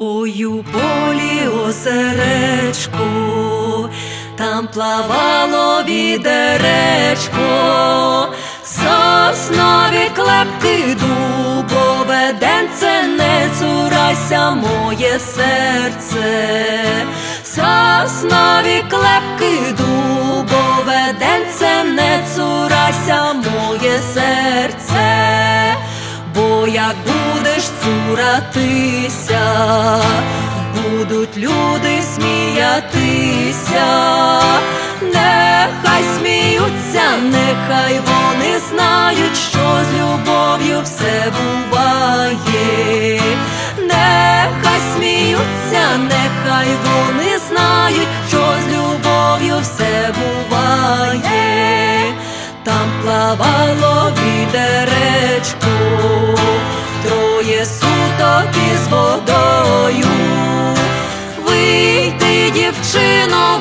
Ой, у полі осеречку, там плавало відеречко, соснові клепки дубове, денце не цурайся, моє серце, соснові клепки дубове, денце не цурайся, моє серце. Бо як будеш цуратися, будуть люди сміятися, нехай сміються, нехай вони знають, що з любов'ю все буває, нехай сміються, нехай вони знають, що з любов'ю все буває. Там плавало відеречко, троє суток із водою. Дівчино,